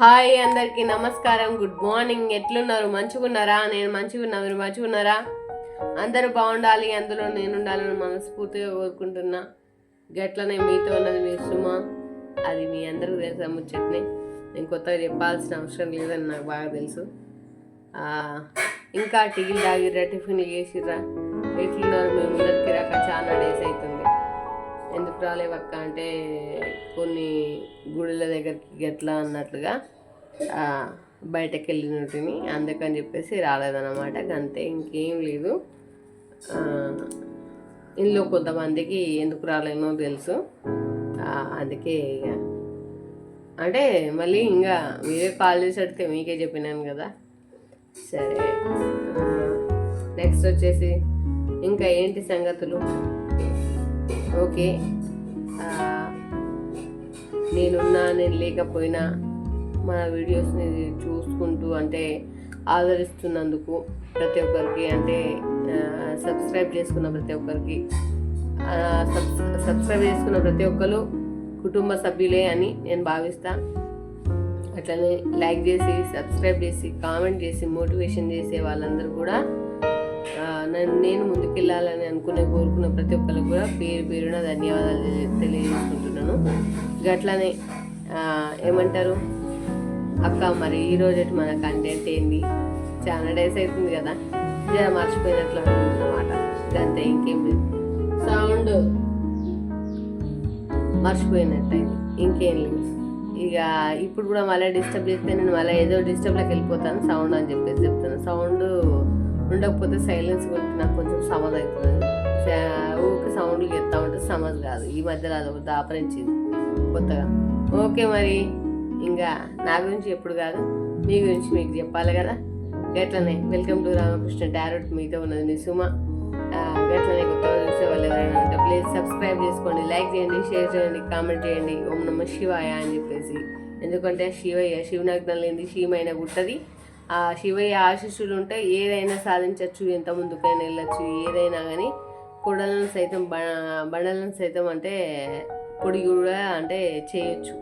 Hi అందరికీ నమస్కారం. Good morning. ఎట్లున్నారు? మంచిగున్నారా? నేను మంచిగున్నా. మీరు మంచిగున్నారా? అందరూ బాగుండాలి. అందులో నేను ఉండాలని మనస్ఫూర్తిగా కోరుకుంటున్నా. గట్లనే మీతో ఉన్నది మీ సుమా. అది మీ అందరికీ తెలుసా ముచ్చట్ని? నేను కొత్తగా చెప్పాల్సిన అవసరం లేదని నాకు బాగా తెలుసు. ఇంకా టీలు తాగిర్రా టిఫిన్ చేసిర్రా? ఎట్లున్నారు? మేము ముందరికి రాక చాలా డేస్ అవుతుంది ఎందుకు రాలేవక్క అంటే కొన్ని గుడుల దగ్గరికి గట్లా అన్నట్లుగా బయటకు వెళ్ళినట్టుని అందుకని చెప్పేసి రాలేదన్నమాట. అంతే ఇంకేం లేదు. ఇందులో కొంతమందికి ఎందుకు రాలేనో తెలుసు. అందుకే ఇక. అంటే మళ్ళీ ఇంకా మీరే కాల్ చేసి అడిగితే మీకే చెప్పినాను కదా. సరే. నెక్స్ట్ వచ్చేసి ఇంకా ఏంటి సంగతులు? ఓకే. ఆ, నేనున్నా నేను లేకపోయినా మన వీడియోస్ని చూసుకుంటూ అంటే ఆదరిస్తున్నందుకు ప్రతి ఒక్కరికి అంటే సబ్స్క్రైబ్ చేసుకున్న ప్రతి ఒక్కరికి సబ్ సబ్స్క్రైబ్ చేసుకున్న ప్రతి ఒక్కరు కుటుంబ సభ్యులే అని నేను భావిస్తా. అట్లనే లైక్ చేసి సబ్స్క్రైబ్ చేసి కామెంట్ చేసి మోటివేషన్ చేసే వాళ్ళందరూ కూడా నన్ను నేను ముందుకెళ్ళాలని అనుకునే కోరుకున్న ప్రతి ఒక్కరికి కూడా పేరు పేరున ధన్యవాదాలు తెలియజేసుకుంటున్నాను. గట్లనే ఏమంటారు? అక్క మరి ఈరోజు రోజు మన కంటెంట్ ఏంది? చాలా డేస్ అవుతుంది కదా? జర మర్చిపోయినట్లు అనుకుంటున్నమాట. అంతే ఇంకేం లేదు. సౌండ్ మర్చిపోయినట్టయింది. ఇంకేం లేదు. ఇక ఇప్పుడు కూడా మళ్ళీ డిస్టర్బ్ చేస్తే నేను మళ్ళీ ఏదో డిస్టర్బ్లోకి వెళ్ళిపోతాను. సౌండ్ అని చెప్పేసి చెప్తాను సౌండ్ ఉండకపోతే సైలెన్స్ ఉంటే నాకు కొంచెం సమజ్ అవుతుంది. ఊరికి ఊరికే సౌండ్లు చెప్తా ఉంటే సమజ్ కాదు. ఈ మధ్యలో అది దాపరించింది కొత్తగా. ఓకే మరి. ఇంకా నా గురించి ఎప్పుడు కాదు. మీ గురించి మీకు చెప్పాలి కదా. గట్లనే వెల్కమ్ టు రామకృష్ణ డైరెక్ట్ మీతో ఉన్నది మీ సుమ. గట్లనే కొత్తగా చూసే వాళ్ళు ఎవరైనా ఉంటే ప్లీజ్ సబ్స్క్రైబ్ చేసుకోండి. లైక్ చేయండి షేర్ చేయండి కామెంట్ చేయండి. ఓం నమ శివాయ అని చెప్పేసి. ఎందుకంటే శివయ్య శివనాగ్నం లేని శివమైన గుట్టది. ఆ శివయ్య ఆశీస్సులు ఉంటే ఏదైనా సాధించవచ్చు ఎంత ముందుకైనా వెళ్ళచ్చు ఏదైనా కానీ కొడలను సైతం బ బండలను సైతం అంటే పొడి కూడా అంటే చేయొచ్చు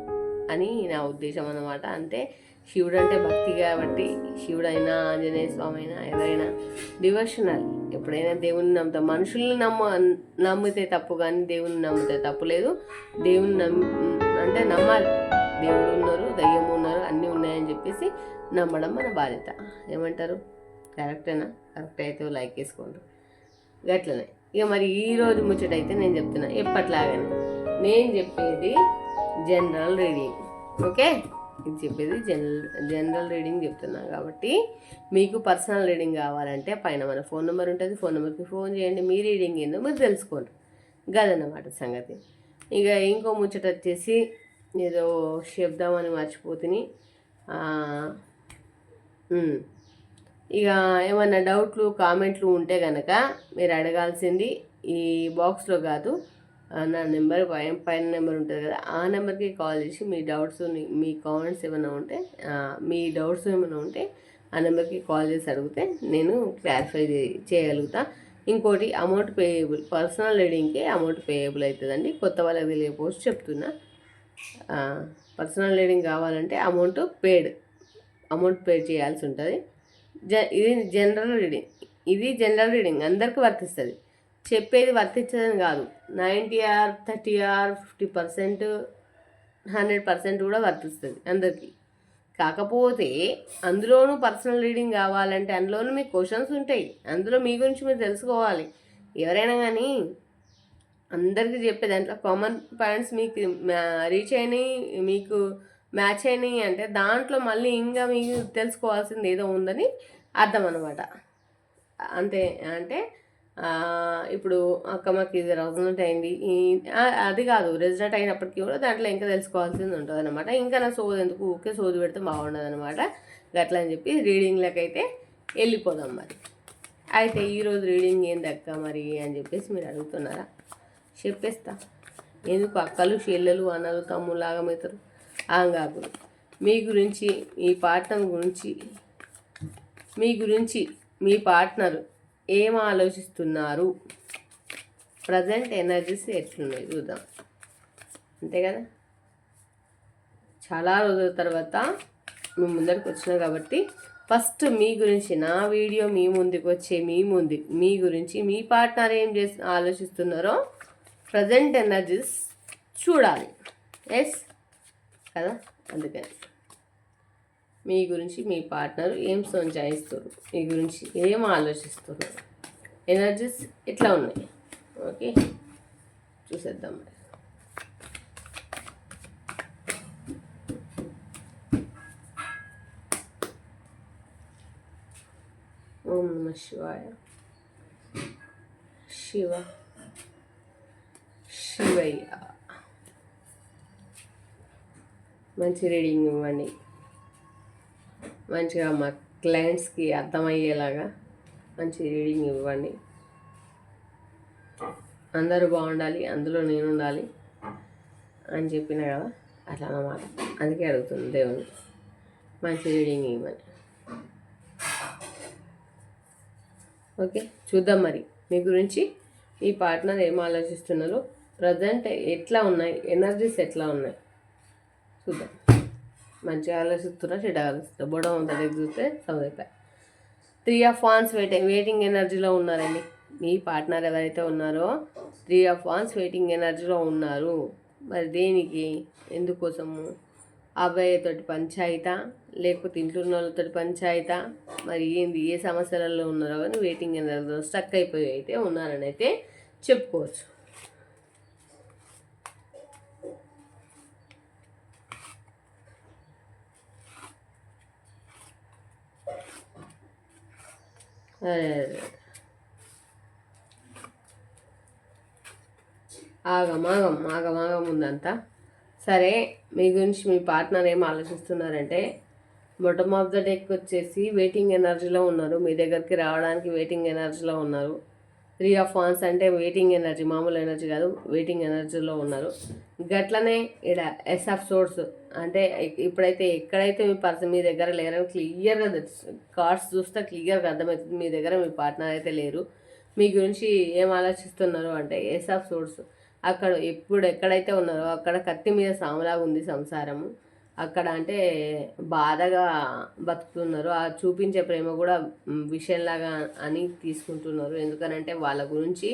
అని నా ఉద్దేశం అన్నమాట. అంటే శివుడు అంటే భక్తి కాబట్టి శివుడైనా ఆంజనేయ స్వామి అయినా ఎవరైనా డివోషనల్ ఎప్పుడైనా దేవుని నమ్ముతాం మనుషుల్ని నమ్మ నమ్మితే తప్పు కానీ దేవుని నమ్మితే తప్పు లేదు. దేవుని నమ్ అంటే నమ్మాలి. దేవుడు ఉన్నారు దయ్యము అని చెప్పేసి నమ్మడం మన బాధ్యత. ఏమంటారు? కరెక్టేనా? కరెక్ట్ అయితే లైక్ వేసుకోండి. గట్లనే. ఇక మరి ఈ రోజు ముచ్చటైతే నేను చెప్తున్నా. ఎప్పట్లాగానే. నేను చెప్పేది జనరల్ రీడింగ్. ఓకే? ఇది చెప్పేది జనరల్ జనరల్ రీడింగ్ చెప్తున్నాను కాబట్టి మీకు పర్సనల్ రీడింగ్ కావాలంటే పైన మన ఫోన్ నెంబర్ ఉంటుంది. ఫోన్ నెంబర్కి ఫోన్ చేయండి. మీ రీడింగ్ ఏందో మీరు తెలుసుకోండి. గదన్నమాట సంగతి. ఇక ఇంకో ముచ్చట వచ్చేసి ఏదో చెప్దామని మర్చిపోతుని ఇక ఏమన్నా డౌట్లు కామెంట్లు ఉంటే కనుక మీరు అడగాల్సింది ఈ బాక్స్లో కాదు. నా నెంబర్ పైన పైన నెంబర్ ఉంటుంది కదా ఆ నెంబర్కి కాల్ చేసి మీ డౌట్స్ మీ కామెంట్స్ ఏమైనా ఉంటే మీ డౌట్స్ ఏమైనా ఉంటే ఆ నెంబర్కి కాల్ చేసి అడిగితే నేను క్లారిఫై చే- చేయగలుగుతా. ఇంకోటి అమౌంట్ పేయబుల్ పర్సనల్ రీడింగ్కి అమౌంట్ పేయబుల్ అవుతుందండి. కొత్త వాళ్ళకి తెలియకపోవచ్చు చెప్తున్నా. పర్సనల్ రీడింగ్ కావాలంటే అమౌంట్ పేడ్ అమౌంట్ పే చేయాల్సి ఉంటుంది జ ఇది జనరల్ రీడింగ్. ఇది జనరల్ రీడింగ్. అందరికీ వర్తిస్తుంది. చెప్పేది వర్తించదని కాదు. Ninety or thirty or fifty percent hundred percent కూడా వర్తిస్తుంది అందరికీ. కాకపోతే అందులోనూ పర్సనల్ రీడింగ్ కావాలంటే అందులోనూ మీకు క్వశ్చన్స్ ఉంటాయి. అందులో మీ గురించి మీరు తెలుసుకోవాలి. ఎవరైనా కానీ అందరికీ చెప్పే దాంట్లో కామన్ పాయింట్స్ మీకు రీచ్ అయినాయి మీకు మ్యాచ్ అయినాయి అంటే దాంట్లో మళ్ళీ ఇంకా మీకు తెలుసుకోవాల్సింది ఏదో ఉందని అర్థం అనమాట అంతే అంటే ఇప్పుడు అక్క మాకు ఇది రెజనెంట్ అయింది అది కాదు రిజల్ట్ అయినప్పటికీ కూడా దాంట్లో ఇంకా తెలుసుకోవాల్సింది ఉంటుంది అనమాట ఇంకా నా సోది ఎందుకు ఊకే సోది పెడితే బాగుండదు అనమాట గట్లా అని చెప్పి రీడింగ్లోకి అయితే వెళ్ళిపోదాం మరి. అయితే ఈరోజు రీడింగ్ ఏంది అక్క మరి అని చెప్పేసి మీరు అడుగుతున్నారా? చెప్పేస్తా. ఎందుకు అక్కలు చెల్లెలు అన్నలు తమ్ముళ్ళు ఆగమవుతారు? ఆంగాకులు. మీ గురించి మీ పార్ట్నర్ గురించి మీ గురించి మీ పార్ట్నర్ ఏం ఆలోచిస్తున్నారు? ప్రజెంట్ ఎనర్జీస్ ఎట్లున్నాయి చూద్దాం. అంతే కదా? చాలా రోజుల తర్వాత మీ ముందరికి వచ్చినా కాబట్టి ఫస్ట్ మీ గురించి నా వీడియో మీ ముందుకు వచ్చే మీ ముందు మీ గురించి మీ పార్ట్నర్ ఏం చేసి ఆలోచిస్తున్నారో ప్రజెంట్ ఎనర్జీస్ చూడాలి. ఎస్ కదా? అందుకని. మీ గురించి మీ పార్ట్నర్ ఏం సంచాయిస్తారు మీ గురించి ఏం ఆలోచిస్తున్నారు ఎనర్జీస్ ఎట్లా ఉన్నాయి. ఓకే? చూసేద్దాం మరి. ఓం నమ శివాయ. శివ. శివయ్య మంచి రీడింగ్ ఇవ్వండి. మంచిగా మా క్లయింట్స్కి అర్థమయ్యేలాగా మంచి రీడింగ్ ఇవ్వండి. అందరూ బాగుండాలి అందులో నేను ఉండాలి అని చెప్పిన కదా అట్లా అన్నమాట. అందుకే అడుగుతుంది దేవుని. మంచి రీడింగ్ ఇవ్వండి. ఓకే చూద్దాం మరి. మీ గురించి ఈ పార్ట్నర్ ఏం ఆలోచిస్తున్నారో ప్రజెంట్ ఎట్లా ఉన్నాయి? ఎనర్జీస్ ఎట్లా ఉన్నాయి? చూద్దాం. మంచిగా ఆలోచిస్తున్నా చెడ్డ ఆలోచిస్తున్నా. ఉంది చూస్తే చదువుతాయి. Three of wands waiting waiting ఎనర్జీలో ఉన్నారండి. మీ పార్ట్నర్ ఎవరైతే ఉన్నారో త్రీ ఆఫ్ వాన్స్ వెయిటింగ్ ఎనర్జీలో ఉన్నారు. మరి దేనికి? ఎందుకోసము? అబ్బాయితోటి పంచాయతా? లేకపోతే ఇంట్లో ఉన్న వాళ్ళతోటి పంచాయతా? మరి ఏంది? ఏ సమస్యలలో ఉన్నారో? కానీ వెయిటింగ్ ఎనర్జీలో స్టక్ అయిపోయి అయితే ఉన్నారని అయితే చెప్పుకోవచ్చు. అదే అదే ఆగం ఆగం ఆగం ఆగం ఉందంతా. సరే మీ గురించి మీ పార్ట్నర్ ఏం ఆలోచిస్తున్నారంటే బాటమ్ ఆఫ్ ద డెక్ వచ్చేసి వెయిటింగ్ ఎనర్జీలో ఉన్నారు. మీ దగ్గరికి రావడానికి వెయిటింగ్ ఎనర్జీలో ఉన్నారు. త్రీ ఆఫ్ వాన్స్ అంటే వెయిటింగ్ ఎనర్జీ మామూలు ఎనర్జీ కాదు వెయిటింగ్ ఎనర్జీలో ఉన్నారు. గట్లనే ఇక్కడ ఎస్ ఆఫ్ సోర్స్ అంటే ఇప్పుడైతే ఎక్కడైతే మీ పర్సన్ మీ దగ్గర లేరని క్లియర్గా కార్డ్స్ చూస్తే క్లియర్గా అర్థమవుతుంది మీ దగ్గర మీ పార్ట్నర్ అయితే లేరు. మీ గురించి ఏం ఆలోచిస్తున్నారు అంటే ఎస్ ఆఫ్ సోర్స్ అక్కడ ఎప్పుడు ఎక్కడైతే ఉన్నారో అక్కడ కత్తి మీద సాములాగా ఉంది సంసారము. అక్కడ అంటే బాధగా బతుకుతున్నారు. ఆ చూపించే ప్రేమ కూడా విషయంలాగా అని తీసుకుంటున్నారు. ఎందుకనంటే వాళ్ళ గురించి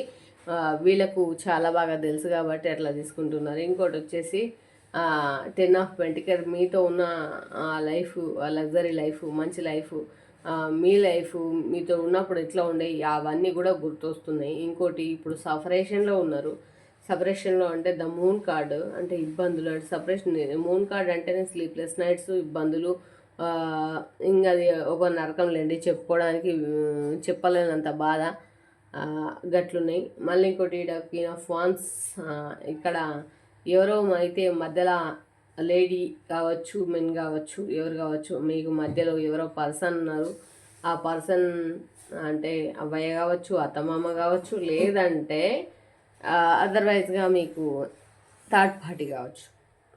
వీళ్ళకు చాలా బాగా తెలుసు కాబట్టి అట్లా తీసుకుంటున్నారు. ఇంకోటి వచ్చేసి టెన్ ఆఫ్ పెంటికర్ మీతో ఉన్న లైఫ్ లగ్జరీ లైఫ్ మంచి లైఫ్ మీ లైఫ్ మీతో ఉన్నప్పుడు ఎట్లా ఉండే అవన్నీ కూడా గుర్తొస్తున్నాయి. ఇంకోటి ఇప్పుడు సఫరేషన్లో ఉన్నారు. సపరేషన్లో అంటే ద మూన్ కార్డు అంటే ఇబ్బందులు అంటే సపరేషన్ మూన్ కార్డ్ అంటేనే స్లీప్లెస్ నైట్స్ ఇబ్బందులు ఇంకా అది ఒక నరకం లేండి చెప్పుకోవడానికి చెప్పలేనంత బాధ గట్లున్నాయి. మళ్ళీ ఇంకోటి క్వీన్ ఆఫ్ వాన్స్ ఇక్కడ ఎవరో అయితే మధ్యలో లేడీ కావచ్చు మెన్ కావచ్చు ఎవరు కావచ్చు మీకు మధ్యలో ఎవరో పర్సన్ ఉన్నారు. ఆ పర్సన్ అంటే అబ్బాయి కావచ్చు అత్తమామ కావచ్చు లేదంటే అదర్వైజ్గా మీకు థర్డ్ పార్టీ కావచ్చు.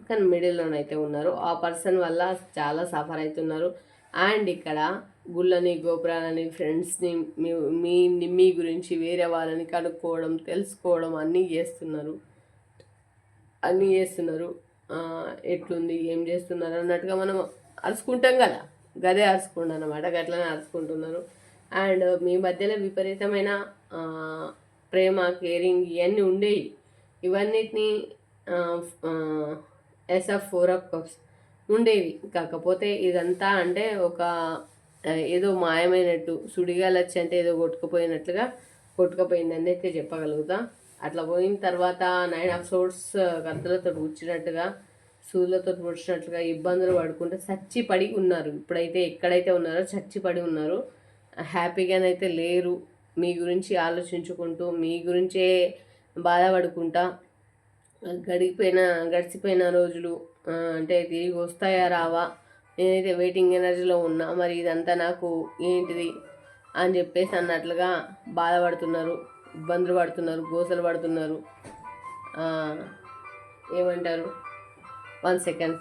కానీ మిడిల్లోనైతే ఉన్నారు. ఆ పర్సన్ వల్ల చాలా సఫర్ అవుతున్నారు అండ్ ఇక్కడ గుళ్ళని గోపురాలని ఫ్రెండ్స్ని మీ మీ మీ గురించి వేరే వాళ్ళని కనుక్కోవడం తెలుసుకోవడం అన్నీ చేస్తున్నారు. అన్నీ చేస్తున్నారు. ఎట్లుంది ఏం చేస్తున్నారు అన్నట్టుగా మనం అరుచుకుంటాం కదా. గదే అరుచుకుంటాం అనమాట గట్లనే అరుచుకుంటున్నారు. అండ్ మీ మధ్యలో విపరీతమైన ప్రేమ కేరింగ్ ఇవన్నీ ఉండేవి ఇవన్నిటిని ఎస్ఎఫ్ ఫోర్ ఆఫ్ కప్స్ ఉండేవి. కాకపోతే ఇదంతా అంటే ఒక ఏదో మాయమైనట్టు సుడిగాలు వచ్చి అంటే ఏదో కొట్టుకుపోయినట్లుగా కొట్టుకుపోయిందని అయితే చెప్పగలుగుతా. అట్లా పోయిన తర్వాత నైన్ ఆఫ్ సోర్స్ కత్తులతో కూర్చున్నట్టుగా సూదులతో పొడిచినట్లుగా ఇబ్బందులు పడుకుంటే చచ్చి పడి ఉన్నారు. ఇప్పుడైతే ఎక్కడైతే ఉన్నారో చచ్చి పడి ఉన్నారు. హ్యాపీగానైతే లేరు. మీ గురించి ఆలోచించుకుంటూ మీ గురించే బాధపడుకుంటా గడిగిపోయిన గడిచిపోయిన రోజులు అంటే తిరిగి వస్తాయా రావా? నేనైతే వెయిటింగ్ ఎనర్జీలో ఉన్నా మరి ఇదంతా నాకు ఏంటిది అని చెప్పేసి అన్నట్లుగా బాధపడుతున్నారు ఇబ్బందులు పడుతున్నారు గోసలు పడుతున్నారు. ఏమంటారు? వన్ సెకండ్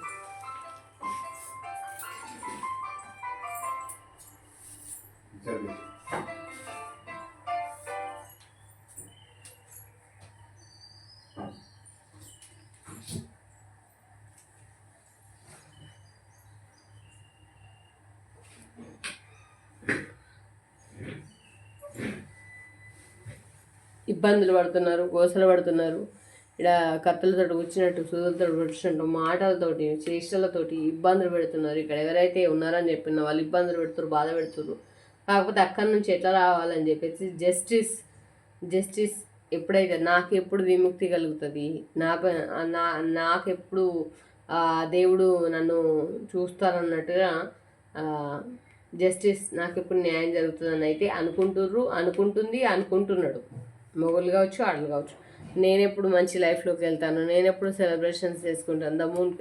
ఇబ్బందులు పడుతున్నారు గోసలు పడుతున్నారు. ఇక్కడ కత్తులతో వచ్చినట్టు సూదులతో వచ్చినట్టు మాటలతోటి చేష్టలతోటి ఇబ్బందులు పెడుతున్నారు. ఇక్కడ ఎవరైతే ఉన్నారని చెప్పిన వాళ్ళు ఇబ్బందులు పెడుతున్నారు బాధ పెడుతున్నారు కాకపోతే అక్కడి నుంచి ఎట్లా రావాలని చెప్పేసి జస్టిస్ జస్టిస్ ఎప్పుడైతే నాకు ఎప్పుడు విముక్తి కలుగుతుంది నా ప- నా నాకెప్పుడు ఎప్పుడు దేవుడు నన్ను చూస్తారన్నట్టుగా జస్టిస్ నాకు ఎప్పుడు న్యాయం జరుగుతుందని అయితే అనుకుంటుర్రు అనుకుంటుంది అనుకుంటున్నాడు. మొగులు కావచ్చు ఆడలు కావచ్చు. నేను ఎప్పుడు మంచి లైఫ్లోకి వెళ్తాను నేను ఎప్పుడు సెలబ్రేషన్స్ చేసుకుంటాను. The moon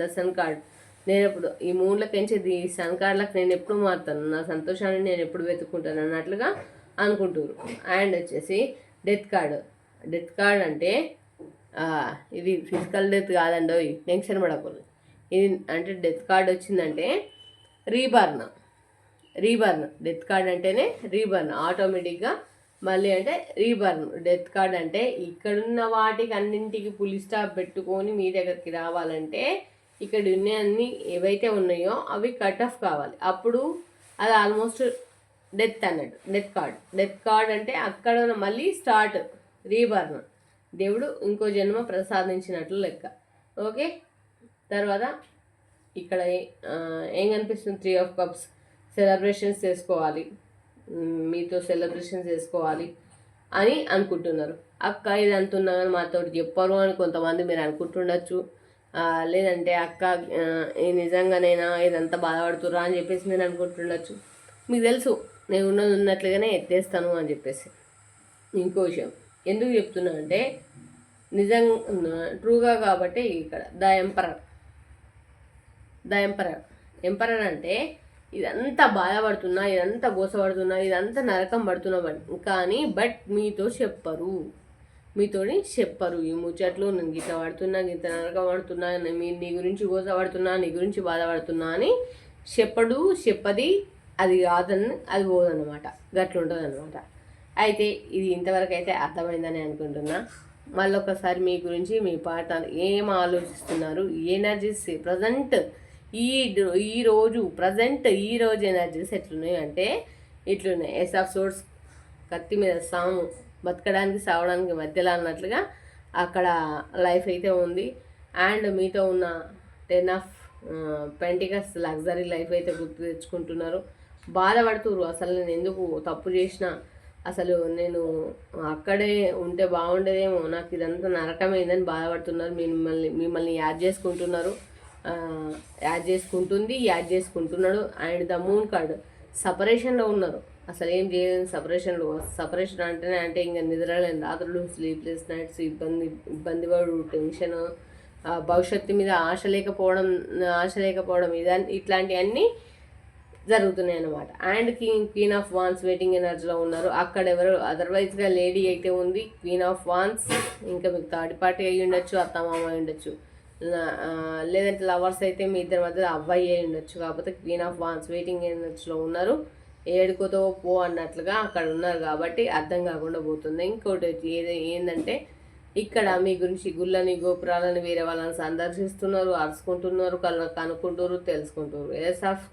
the sun card. నేను ఎప్పుడు ఈ మూన్లకి పెంచేది ఈ సన్ కార్డ్లకు నేను ఎప్పుడు మారుతాను. నా సంతోషాన్ని నేను ఎప్పుడు వెతుక్కుంటాను అన్నట్లుగా అనుకుంటారు అండ్ వచ్చేసి డెత్ కార్డ్. డెత్ కార్డ్ అంటే ఇది ఫిజికల్ డెత్ కాదండో టెన్షన్ పడకూడదు ఇది అంటే డెత్ కార్డ్ వచ్చిందంటే రీబర్న్. రీబర్న్. డెత్ కార్డ్ అంటేనే రీబర్న్. ఆటోమేటిక్గా మళ్ళీ అంటే రీబర్న్ డెత్ కార్డ్ అంటే ఇక్కడున్న వాటికి అన్నింటికి పులి స్టాప్ పెట్టుకొని మీ దగ్గరికి రావాలంటే ఇక్కడ ఉన్న అన్ని ఏవైతే ఉన్నాయో అవి కట్ ఆఫ్ కావాలి. అప్పుడు అది ఆల్మోస్ట్ డెత్ అన్నట్టు డెత్ కార్డ్. డెత్ కార్డ్ అంటే అక్కడ ఉన్న మళ్ళీ స్టార్ట్ రీబర్న్. దేవుడు ఇంకో జన్మ ప్రసాదించినట్లు లెక్క. ఓకే? తర్వాత ఇక్కడ ఏం కనిపిస్తుంది? Three of cups. సెలబ్రేషన్స్ చేసుకోవాలి. మీతో సెలబ్రేషన్ చేసుకోవాలి అని అనుకుంటున్నారు. అక్క ఇది అంటున్నా కానీ మాతో చెప్పరు అని కొంతమంది మీరు అనుకుంటుండొచ్చు. లేదంటే అక్క ఆ, ఇది ఇదంతా బాధపడుతురా అని చెప్పేసి మీరు అనుకుంటుండొచ్చు. మీకు తెలుసు నేను ఉన్నది ఉన్నట్లుగానే ఎత్తేస్తాను అని చెప్పేసి. ఇంకో విషయం ఎందుకు చెప్తున్నా అంటే నిజం ట్రూగా కాబట్టి ఇక్కడ the emperor. The emperor. Emperor అంటే ఇదంతా బాధపడుతున్నా ఇదంతా గోసపడుతున్నా ఇదంతా నరకం పడుతున్నా బట్- కానీ బట్ మీతో చెప్పరు. మీతోని చెప్పరు. ఈ ముచ్చట్లు నేను గిట్ల పడుతున్నా గిట్ల నరకం పడుతున్నా మీ నీ గురించి గోసపడుతున్నా నీ గురించి బాధపడుతున్నా అని చెప్పడు చెప్పది అది కాదని అది పోదన్నమాట. గట్లుంటుంది అనమాట అయితే ఇది ఇంతవరకు అయితే అర్థమైందని అనుకుంటున్నా. మళ్ళీ ఒకసారి మీ గురించి మీ పాట ఏం ఆలోచిస్తున్నారు ఎనర్జీస్ ప్రజెంట్ ఈ ఈరోజు ప్రజెంట్ ఈ రోజు ఎనర్జీస్ ఎట్లున్నాయి అంటే ఇట్లున్నాయి. ఎస్ ఆఫ్ సోర్స్ కత్తి మీద సాము బతకడానికి సావడానికి మధ్యలో అన్నట్లుగా అక్కడ లైఫ్ అయితే ఉంది. అండ్ మీతో ఉన్న ten of pentacles luxury life అయితే గుర్తు తెచ్చుకుంటున్నారు. బాధపడుతున్నారు అసలు నేను ఎందుకు తప్పు చేసిన? అసలు నేను అక్కడే ఉంటే బాగుండేదేమో. నాకు ఇదంతా నరకమైందని బాధపడుతున్నారు. మిమ్మల్ని మిమ్మల్ని యాడ్ చేసుకుంటున్నారు. యాడ్ చేసుకుంటుంది యాడ్ చేసుకుంటున్నాడు. అండ్ ద మూన్ కార్డ్ సపరేషన్లో ఉన్నారు. అసలు ఏం చేయలేదు సపరేషన్లో సపరేషన్ అంటేనే అంటే ఇంకా నిద్రలేని రాత్రులు స్లీప్లెస్ నైట్స్ ఇబ్బంది ఇబ్బంది పడు టెన్షన్ భవిష్యత్తు మీద ఆశ లేకపోవడం ఆశ లేకపోవడం ఇదని ఇట్లాంటివన్నీ జరుగుతున్నాయి అన్నమాట and king queen of wands waiting ఎనర్జీలో ఉన్నారు. అక్కడ ఎవరు అదర్వైజ్గా లేడీ అయితే ఉంది. క్వీన్ ఆఫ్ వాన్స్ ఇంకా మీకు థర్డ్ పార్టీ అయ్యి ఉండొచ్చు అత్తమామ అయి ఉండొచ్చు లేదంటే లవర్స్ అయితే మీ ఇద్దరి మధ్య అవ్వాయి అయి ఉండొచ్చు. కాకపోతే క్వీన్ ఆఫ్ వాన్స్ వెయిటింగ్ ఎనర్జీలో ఉన్నారు. ఏడుకోతో పో అన్నట్లుగా అక్కడ ఉన్నారు కాబట్టి అర్థం కాకుండా పోతుంది. ఇంకోటి ఏది ఏంటంటే ఇక్కడ మీ గురించి గుళ్ళని గోపురాలని వేరే వాళ్ళని సందర్శిస్తున్నారు అరుచుకుంటున్నారు కల కనుక్కుంటారు తెలుసుకుంటారు ace of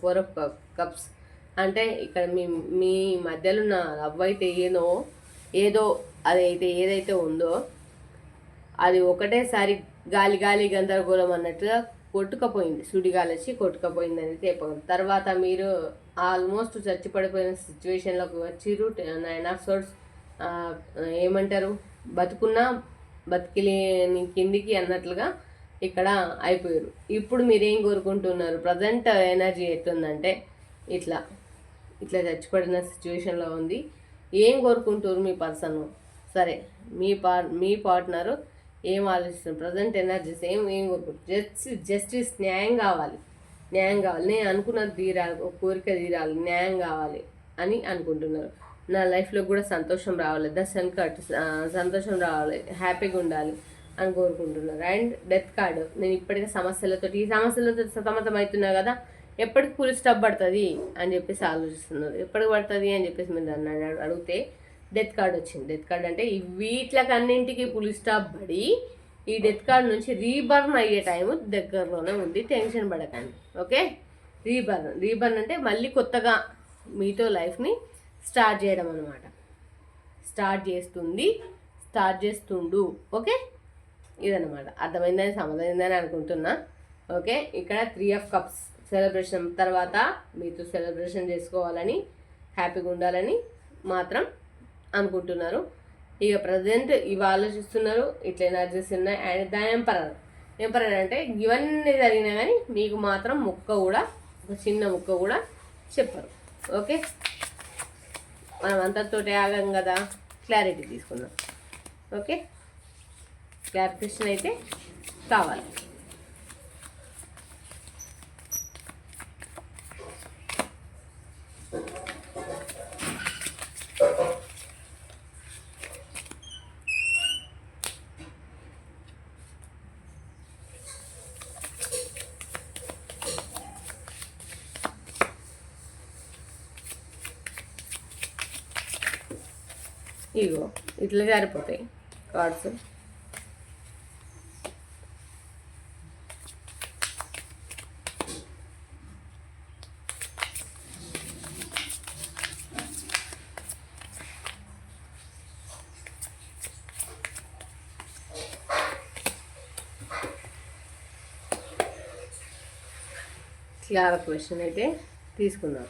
four of cups అంటే ఇక్కడ మీ మీ మధ్యలో ఉన్న లవ్ అయితే ఏదో ఏదో అదైతే ఏదైతే ఉందో అది ఒకటేసారి గాలి గాలి గందరగోళం అన్నట్టుగా కొట్టుకపోయింది. సుడిగాలి వచ్చి కొట్టుకపోయింది అని చెప్పగలం. తర్వాత మీరు ఆల్మోస్ట్ చచ్చి పడిపోయిన సిచ్యువేషన్లోకి వచ్చిర్రు. Nine of swords. ఏమంటారు? బతుకున్నా బతికిలేని కిందికి అన్నట్లుగా ఇక్కడ అయిపోయారు. ఇప్పుడు మీరేం కోరుకుంటున్నారు? ప్రజెంట్ ఎనర్జీ ఎట్లుందంటే ఇట్లా. ఇట్లా చచ్చిపడిన సిచ్యువేషన్లో ఉంది. ఏం కోరుకుంటారు మీ పర్సన్? సరే మీ పార్ మీ పార్ట్నరు ఏం ఆలోచిస్తున్నాం ప్రజెంట్ ఎనర్జీస్ ఏం ఏం జస్ట్ జస్టిస్ న్యాయం కావాలి. న్యాయం కావాలి. నేను అనుకున్నది తీరాలి ఒక కోరిక తీరాలి. న్యాయం కావాలి అని అనుకుంటున్నారు నా లైఫ్లో కూడా సంతోషం రావాలి. ద సన్ కట్ సంతోషం రావాలి. హ్యాపీగా ఉండాలి అని కోరుకుంటున్నారు అండ్ డెత్ కార్డు. నేను ఇప్పటికే సమస్యలతో ఈ సమస్యలతో సతమతం అవుతున్నా కదా ఎప్పటికి ఫుల్ స్టాప్ పడుతుంది అని చెప్పేసి ఆలోచిస్తున్నారు ఎప్పటికి పడుతుంది అని చెప్పేసి మీరు అన్నాడు అడిగితే డెత్ కార్డ్ వచ్చింది. డెత్ కార్డ్ అంటే ఈ వీటికి అన్నింటికి పులి స్టాప్ పడి ఈ డెత్ కార్డ్ నుంచి రీబర్న్ అయ్యే టైం దగ్గరలోనే ఉంది. టెన్షన్ పడకండి. ఓకే? రీబర్న్. రీబర్న్ అంటే మళ్ళీ కొత్తగా మీతో లైఫ్ని స్టార్ట్ చేయడం అనమాట స్టార్ట్ చేస్తుంది. స్టార్ట్ చేస్తుండు. ఓకే? ఇదన్నమాట. అర్థమైందని సమాధానమైందని అనుకుంటున్నా. ఓకే? ఇక్కడ త్రీ ఆఫ్ కప్స్ సెలబ్రేషన్ తర్వాత మీతో సెలబ్రేషన్ చేసుకోవాలని హ్యాపీగా ఉండాలని మాత్రం అనుకుంటున్నారు. ఇక ప్రజెంట్ ఇవి ఆలోచిస్తున్నారు ఇట్లా ఎనర్జీస్ ఉన్నాయి అండ్ దాని ఎంపరర్ ఎంపరర్ అంటే ఇవన్నీ జరిగినా కానీ మీకు మాత్రం ముక్క కూడా ఒక చిన్న ముక్క కూడా చెప్పరు. ఓకే? మనం అంతటితోటి ఆగం కదా? క్లారిటీ తీసుకుందాం. ఓకే? క్లారిఫికేషన్ అయితే కావాలి. ఇగో ఇట్లా జారిపోతాయి కార్డ్స్. క్లియర్ క్వశ్చన్ అయితే తీసుకుందాం.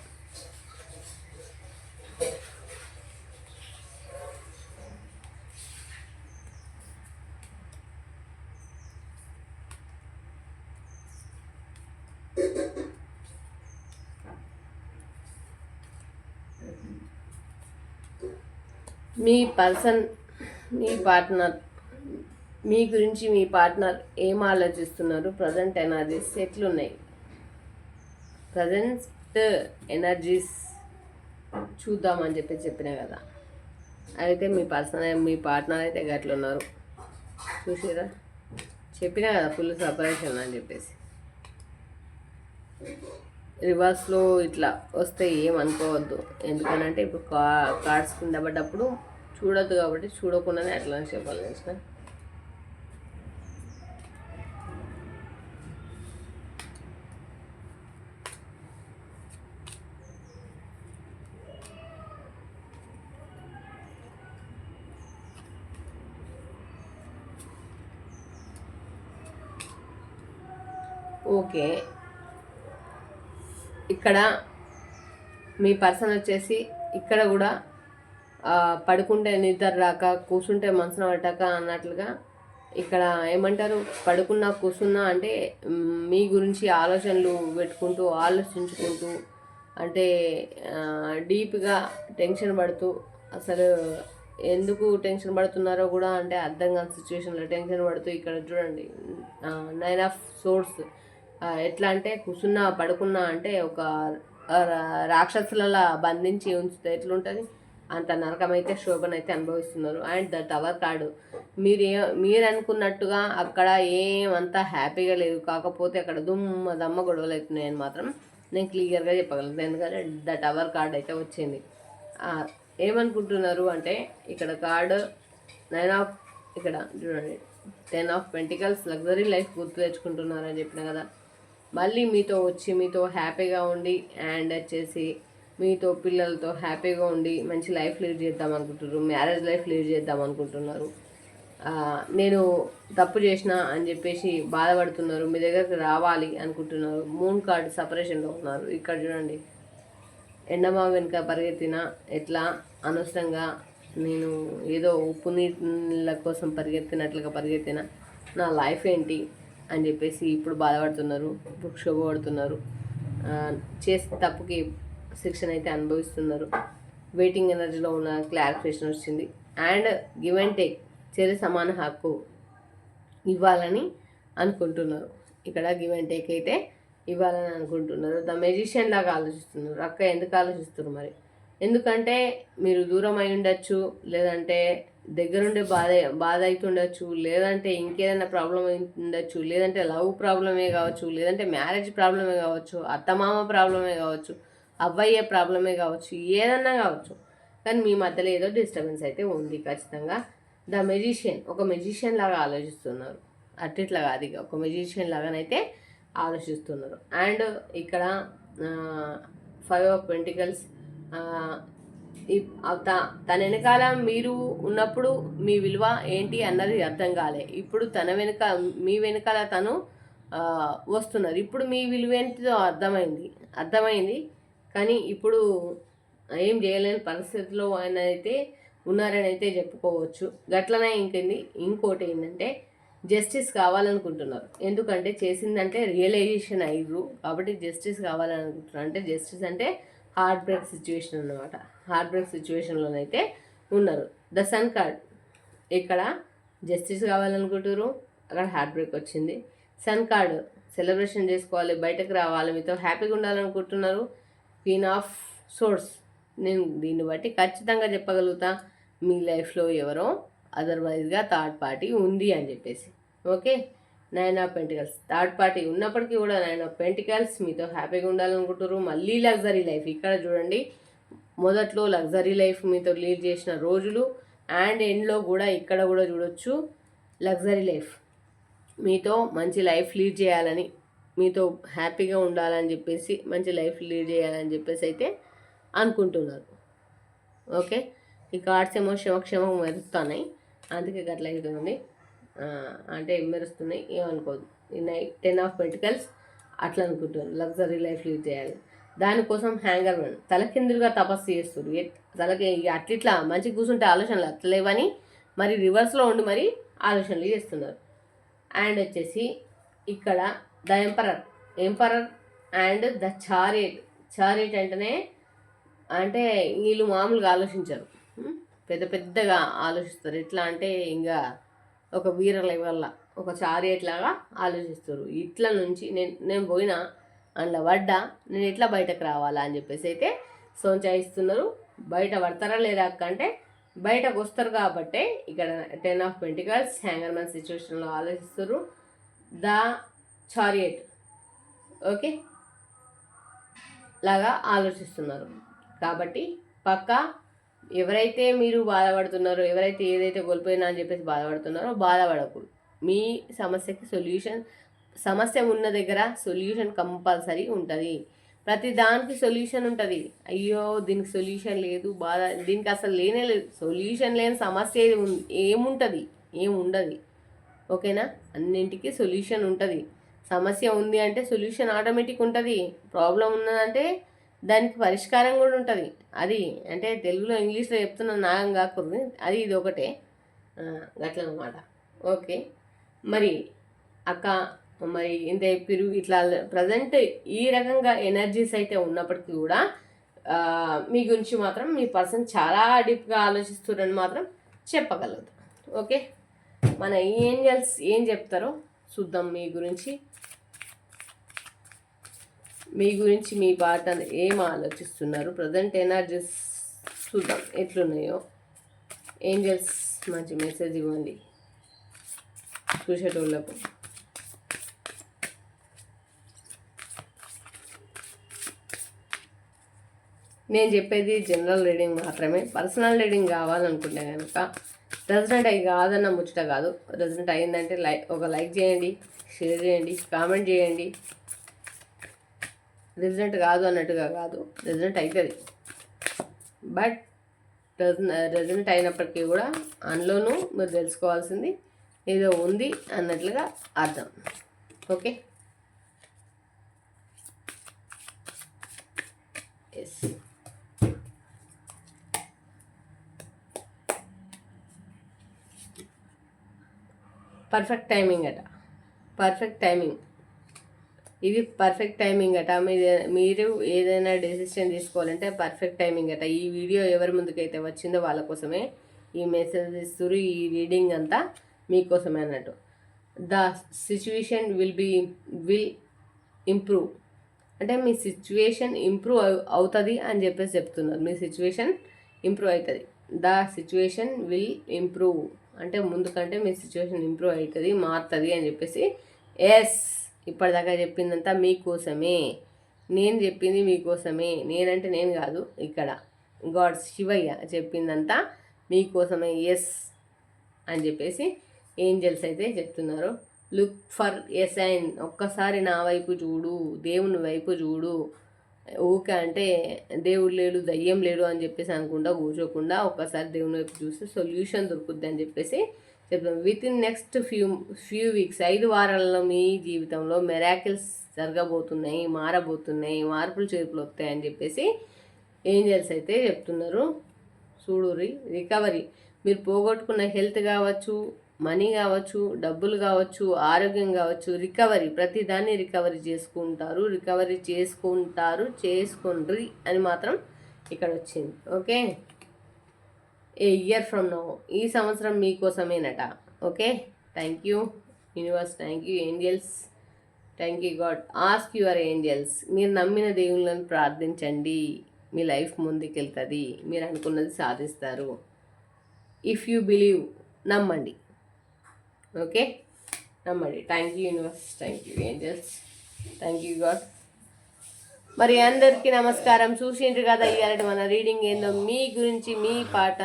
మీ పర్సన్ మీ పార్ట్నర్ మీ గురించి మీ పార్ట్నర్ ఏం ఆలోచిస్తున్నారు? ప్రజెంట్ ఎనర్జీస్ ఎట్లున్నాయి? ప్రజెంట్ ఎనర్జీస్ చూద్దామని చెప్పి చెప్పిన కదా. అయితే మీ పర్సన్ మీ పార్ట్నర్ అయితే గట్లున్నారు. చూసారా చెప్పినా కదా ఫుల్ సపరేషన్ అని చెప్పేసి. రివర్స్లో ఇట్లా వస్తే ఏమనుకోవద్దు. ఎందుకనంటే ఇప్పుడు కా కార్డ్స్ కింద పడ్డప్పుడు చూడొద్దు కాబట్టి చూడకుండానే అట్లా చెప్పాలి తెలిసిన? ఓకే. ఇక్కడ మీ పర్సన్ వచ్చేసి ఇక్కడ కూడా పడుకుంటే నిద్ర రాక కూర్చుంటే మనసున పట్టక అన్నట్లుగా ఇక్కడ ఏమంటారు? పడుకున్నా కూర్చున్నా అంటే మీ గురించి ఆలోచనలు పెట్టుకుంటూ ఆలోచించుకుంటూ అంటే డీప్గా టెన్షన్ పడుతూ అసలు ఎందుకు టెన్షన్ పడుతున్నారో కూడా అంటే అర్థం కాని సిచ్యువేషన్లో టెన్షన్ పడుతూ ఇక్కడ చూడండి. Nine of swords. ఎట్లా అంటే కూర్చున్నా పడుకున్నా అంటే ఒక రా- రాక్షసులలా బంధించి ఉంచితే ఎట్లుంటుంది? అంత నరకమైతే శోభనైతే అనుభవిస్తున్నారు. అండ్ దట్ అవర్ కార్డు మీరు మీరు అనుకున్నట్టుగా అక్కడ ఏమంతా హ్యాపీగా లేదు. కాకపోతే అక్కడ దుమ్మ దమ్మ గొడవలు అవుతున్నాయని మాత్రం నేను క్లియర్గా చెప్పగలను. ఎందుకంటే దట్ అవర్ కార్డ్ అయితే వచ్చింది. ఏమనుకుంటున్నారు అంటే ఇక్కడ కార్డు నైన్ ఆఫ్ ఇక్కడ చూడండి ten of pentacles luxury life గుర్తు తెచ్చుకుంటున్నారు అని చెప్పిన కదా. మళ్ళీ మీతో వచ్చి మీతో హ్యాపీగా ఉండి అండ్ వచ్చేసి మీతో పిల్లలతో హ్యాపీగా ఉండి మంచి లైఫ్ లీడ్ చేద్దాం అనుకుంటున్నారు మ్యారేజ్ లైఫ్ లీడ్ చేద్దాం అనుకుంటున్నారు. నేను తప్పు చేసిన అని చెప్పేసి బాధపడుతున్నారు మీ దగ్గరికి రావాలి అనుకుంటున్నారు. మూన్ కార్డ్ సపరేషన్లో ఉన్నారు. ఇక్కడ చూడండి. ఎండమా వెనుక పరిగెత్తిన ఎట్లా? అనవసరంగా నేను ఏదో ఉప్పు నీళ్ళ కోసం పరిగెత్తినట్లుగా పరిగెత్తిన నా లైఫ్ ఏంటి అని చెప్పేసి ఇప్పుడు బాధపడుతున్నారు ఇప్పుడు క్షోభపడుతున్నారు చేసే తప్పుకి శిక్షణ అయితే అనుభవిస్తున్నారు. వెయిటింగ్ ఎనర్జీలో ఉన్న క్లారిఫికేషన్ వచ్చింది. అండ్ గివ్ అండ్ టేక్ చెరి సమాన హక్కు ఇవ్వాలని అనుకుంటున్నారు. ఇక్కడ గివ్ అండ్ టేక్ అయితే ఇవ్వాలని అనుకుంటున్నారు. ద మెజిషియన్ లాగా ఆలోచిస్తున్నారు. అక్క ఎందుకు ఆలోచిస్తున్నారు మరి? ఎందుకంటే మీరు దూరం అయి ఉండొచ్చు లేదంటే దగ్గరుండే బాధ బాధ అవుతుండొచ్చు లేదంటే ఇంకేదైనా ప్రాబ్లం ఉండొచ్చు లేదంటే లవ్ ప్రాబ్లమే కావచ్చు లేదంటే మ్యారేజ్ ప్రాబ్లమే కావచ్చు అత్తమామ ప్రాబ్లమే కావచ్చు అవ్వయ్యే ప్రాబ్లమే కావచ్చు ఏదన్నా కావచ్చు. కానీ మీ మధ్యలో ఏదో డిస్టర్బెన్స్ అయితే ఉంది ఖచ్చితంగా. ద మెజిషియన్ ఒక మెజిషియన్ లాగా ఆలోచిస్తున్నారు. అట్టిట్లా కాదు ఇక ఒక మెజిషియన్ లాగానైతే ఆలోచిస్తున్నారు. అండ్ ఇక్కడ ఫైవ్ ఆఫ్ పెంటికల్స్ త- తన వెనకాల మీరు ఉన్నప్పుడు మీ విలువ ఏంటి అన్నది అర్థం కాలే. ఇప్పుడు తన వెనక మీ వెనకాల తను వస్తున్నారు. ఇప్పుడు మీ విలువ ఏంటిదో అర్థమైంది అర్థమైంది. కానీ ఇప్పుడు ఏం చేయలేని పరిస్థితిలో ఆయన అయితే ఉన్నారని అయితే చెప్పుకోవచ్చు. గట్లనే ఇంకేంది ఇంకోటి ఏంటంటే జస్టిస్ కావాలనుకుంటున్నారు. ఎందుకంటే చేసిందంటే రియలైజేషన్ అయ్యారు కాబట్టి జస్టిస్ కావాలనుకుంటున్నారు. అంటే జస్టిస్ అంటే హార్ట్ బ్రేక్ సిచ్యువేషన్ అన్నమాట. హార్ట్ బ్రేక్ సిచ్యువేషన్లోనైతే ఉన్నారు. ద సన్ కార్డ్ ఇక్కడ జస్టిస్ కావాలనుకుంటారు అక్కడ హార్ట్ బ్రేక్ వచ్చింది. సన్ కార్డ్ సెలబ్రేషన్ చేసుకోవాలి. బయటకు రావాలి. మీతో హ్యాపీగా ఉండాలనుకుంటున్నారు. క్వీన్ ఆఫ్ సోర్స్ నేను దీన్ని బట్టి ఖచ్చితంగా చెప్పగలుగుతా. మీ లైఫ్లో ఎవరో అదర్వైజ్గా థర్డ్ పార్టీ ఉంది అని చెప్పేసి. Okay? Nine of pentacles third party ఉన్నప్పటికీ కూడా నైన్ ఆఫ్ పెంటికల్స్ మీతో హ్యాపీగా ఉండాలనుకుంటారు మళ్ళీ లగ్జరీ లైఫ్ ఇక్కడ చూడండి. మొదట్లో లగ్జరీ లైఫ్ మీతో లీడ్ చేసిన రోజులు అండ్ ఎండ్లో కూడా ఇక్కడ కూడా చూడొచ్చు. లగ్జరీ లైఫ్ మీతో మంచి లైఫ్ లీడ్ చేయాలని మీతో హ్యాపీగా ఉండాలని చెప్పేసి మంచి లైఫ్ లీడ్ చేయాలని చెప్పేసి అయితే అనుకుంటున్నారు. ఓకే? ఈ కార్డ్స్ ఏమో క్షమ మెరుస్తున్నాయి. అందుకే గట్ల అవుతుంది అంటే మెరుస్తున్నాయి. ఏమనుకోదు. ఈ నైట్ టెన్ ఆఫ్ పెంటికల్స్ అట్లా అనుకుంటున్నారు. లగ్జరీ లైఫ్ లీడ్ చేయాలి. దానికోసం హ్యాంగర్ వన్ తలకిందులుగా తపస్సు చేస్తారు తలకి ఇక అట్లిట్లా మంచి కూర్చుంటే ఆలోచనలు అట్లేవని మరి రివర్స్లో ఉండి మరి ఆలోచనలు చేస్తున్నారు. అండ్ వచ్చేసి ఇక్కడ the emperor. Emperor and the chariot chariot అంటేనే అంటే వీళ్ళు మామూలుగా ఆలోచించరు. పెద్ద పెద్దగా ఆలోచిస్తారు. ఎట్లా అంటే ఇంకా ఒక వీర లెవెల్లా ఒక చారియట్ లాగా ఆలోచిస్తారు. ఇట్లా నుంచి నేను నేను పోయినా అందులో పడ్డా నేను ఎట్లా బయటకు రావాలా అని చెప్పేసి అయితే సోంచాయిస్తున్నారు. బయట పడతారా లేదా అక్క అంటే బయటకు వస్తారు కాబట్టే ఇక్కడ టెన్ ఆఫ్ పెంటికల్స్ హ్యాంగర్ మ్యాన్ సిచ్యువేషన్లో ఆలోచిస్తారు. The chariot okay? లాగా ఆలోచిస్తున్నారు. కాబట్టి పక్కా ఎవరైతే మీరు బాధపడుతున్నారో ఎవరైతే ఏదైతే కోల్పోయినా అని చెప్పేసి బాధపడుతున్నారో బాధపడకూడదు. మీ సమస్యకి సొల్యూషన్ సమస్య ఉన్న దగ్గర సొల్యూషన్ కంపల్సరీ ఉంటుంది. ప్రతి దానికి సొల్యూషన్ ఉంటుంది. అయ్యో దీనికి సొల్యూషన్ లేదు బాధ దీనికి అసలు లేనే లేదు. సొల్యూషన్ లేని సమస్య ఏది ఏముంటుంది? ఏముండదు. ఓకేనా? అన్నింటికి సొల్యూషన్ ఉంటుంది. సమస్య ఉంది అంటే సొల్యూషన్ ఆటోమేటిక్ ఉంటుంది. ప్రాబ్లం ఉన్నదంటే దానికి పరిష్కారం కూడా ఉంటుంది. అది అంటే తెలుగులో ఇంగ్లీష్లో చెప్తున్న నాగం కాకూడదు. అది ఇది ఒకటే. అట్లనమాట ఓకే. మరి అక్క మరి ఇంత పిరుగు ఇట్లా ప్రజెంట్ ఈ రకంగా ఎనర్జీస్ అయితే ఉన్నప్పటికీ కూడా మీ గురించి మాత్రం మీ పర్సన్ చాలా డీప్గా ఆలోచిస్తున్నారని మాత్రం చెప్పగలదు. ఓకే. మన ఏంజల్స్ ఏం చెప్తారో చూద్దాం మీ గురించి. మీ గురించి మీ పార్ట్నర్ ఏం ఆలోచిస్తున్నారు? ప్రజెంట్ ఎనర్జీస్ చూద్దాం. ఎట్లున్నాయో? ఏంజల్స్ మంచి మెసేజ్ ఇవ్వండి. చూసేటోళ్ళకు. నేను చెప్పేది జనరల్ రీడింగ్ మాత్రమే. పర్సనల్ రీడింగ్ కావాలనుకుంటే కనుక రెసిడెంట్ అయ్యి కాదన్న ముచ్చట కాదు. రెసిడెంట్ అయిందంటే లైక్ ఒక లైక్ చేయండి షేర్ చేయండి కామెంట్ చేయండి. రెసిడెంట్ కాదు అన్నట్టుగా కాదు. రెసిడెంట్ అవుతుంది బట్ రెసిడెంట్ అయినప్పటికీ కూడా అందులోనూ మీరు తెలుసుకోవాల్సింది ఏదో ఉంది అన్నట్లుగా అర్థం. ఓకే? ఎస్ పర్ఫెక్ట్ టైమింగ్ అట. పర్ఫెక్ట్ టైమింగ్ ఇది పర్ఫెక్ట్ టైమింగ్ అట. మీరు ఏదైనా డెసిషన్ తీసుకోవాలంటే పర్ఫెక్ట్ టైమింగ్ అట. ఈ వీడియో ఎవరి ముందుకైతే వచ్చిందో వాళ్ళ కోసమే ఈ మెసేజ్ ఇస్తురు ఈ రీడింగ్ అంతా మీకోసమే అన్నట్టు. The situation will be will improve అంటే మీ సిచ్యువేషన్ ఇంప్రూవ్ అవుతుంది అని చెప్పేసి చెప్తున్నారు. మీ సిచ్యువేషన్ ఇంప్రూవ్ అవుతుంది. ద సిచ్యువేషన్ విల్ ఇంప్రూవ్ అంటే ముందు కంటే మీ సిచ్యువేషన్ ఇంప్రూవ్ అవుతుంది మారుతుంది అని చెప్పేసి ఎస్ ఇప్పటిదాకా చెప్పిందంతా మీకోసమే. నేను చెప్పింది మీకోసమే. నేనంటే నేను కాదు ఇక్కడ గాడ్ శివయ్య చెప్పిందంతా మీకోసమే. ఎస్ అని చెప్పేసి ఏంజల్స్ అయితే చెప్తున్నారు. లుక్ ఫర్ ఎస్ అండ్ ఒక్కసారి నా వైపు చూడు దేవుని వైపు చూడు. ఊకే అంటే దేవుడు లేడు దయ్యం లేడు అని చెప్పేసి అనుకుంటా కూర్చోకుండా ఒక్కసారి దేవుని వైపు చూస్తే సొల్యూషన్ దొరుకుద్ది అని చెప్పేసి చెప్తాం with in next few few weeks ఐదు వారాలలో మీ జీవితంలో మెరాకిల్స్ జరగబోతున్నాయి మారబోతున్నాయి మార్పులు చేర్పులు వస్తాయని చెప్పేసి ఏంజల్స్ అయితే చెప్తున్నారు. చూడురి రికవరీ మీరు పోగొట్టుకున్న హెల్త్ కావచ్చు మనీ కావచ్చు డబ్బులు కావచ్చు ఆరోగ్యం కావచ్చు రికవరీ ప్రతిదాన్ని రికవరీ చేసుకుంటారు రికవరీ చేసుకుంటారు చేసుకుండ్రి అని మాత్రం ఇక్కడ వచ్చింది. Okay a year from no ఈ సంవత్సరం మీకోసమేనట. Okay thank you universe thank you angels thank you God ask your angels మీరు నమ్మిన దేవుళ్ళని ప్రార్థించండి. మీ లైఫ్ ముందుకెళ్తుంది. మీరు అనుకున్నది సాధిస్తారు. ఇఫ్ యూ బిలీవ్ నమ్మండి. ఓకే నమ్మండి. Thank you universe thank you angels thank you God మరి అందరికీ నమస్కారం. చూసిండ్రు కదా ఇవ్వాలంటే మన రీడింగ్ ఏందో మీ గురించి మీ పాట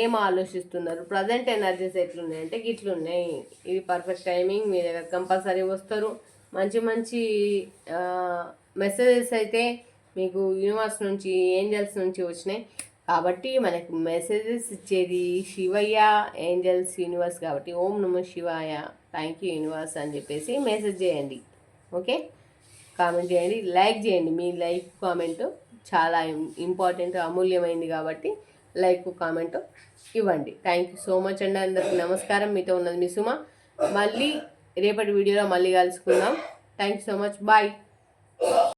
ఏం ఆలోచిస్తున్నారు? ప్రజెంట్ ఎనర్జీస్ ఎట్లున్నాయి? అంటే గిట్లున్నాయి. ఇది పర్ఫెక్ట్ టైమింగ్ మీ దగ్గర కంపల్సరీ వస్తారు. మంచి మంచి మెసేజెస్ అయితే మీకు యూనివర్స్ నుంచి ఏంజల్స్ నుంచి వచ్చినాయి. కాబట్టి మనకు మెసేజెస్ ఇచ్చేది శివయ్య ఏంజల్స్ యూనివర్స్ కాబట్టి ఓం నమ శివాయ థ్యాంక్ యూ యూనివర్స్ అని చెప్పేసి మెసేజ్ చేయండి. ఓకే? కామెంట్ చేయండి. లైక్ చేయండి. మీ లైక్ కామెంట్ చాలా ఇంపార్టెంట్ అమూల్యమైంది కాబట్టి లైక్ కామెంట్ ఇవ్వండి. థ్యాంక్ యూ సో మచ్ అండి అందరికి. నమస్కారం. మీతో ఉన్నది మీ సుమ. మళ్ళీ రేపటి వీడియోలో మళ్ళీ కలుసుకుందాం. Thank you so much bye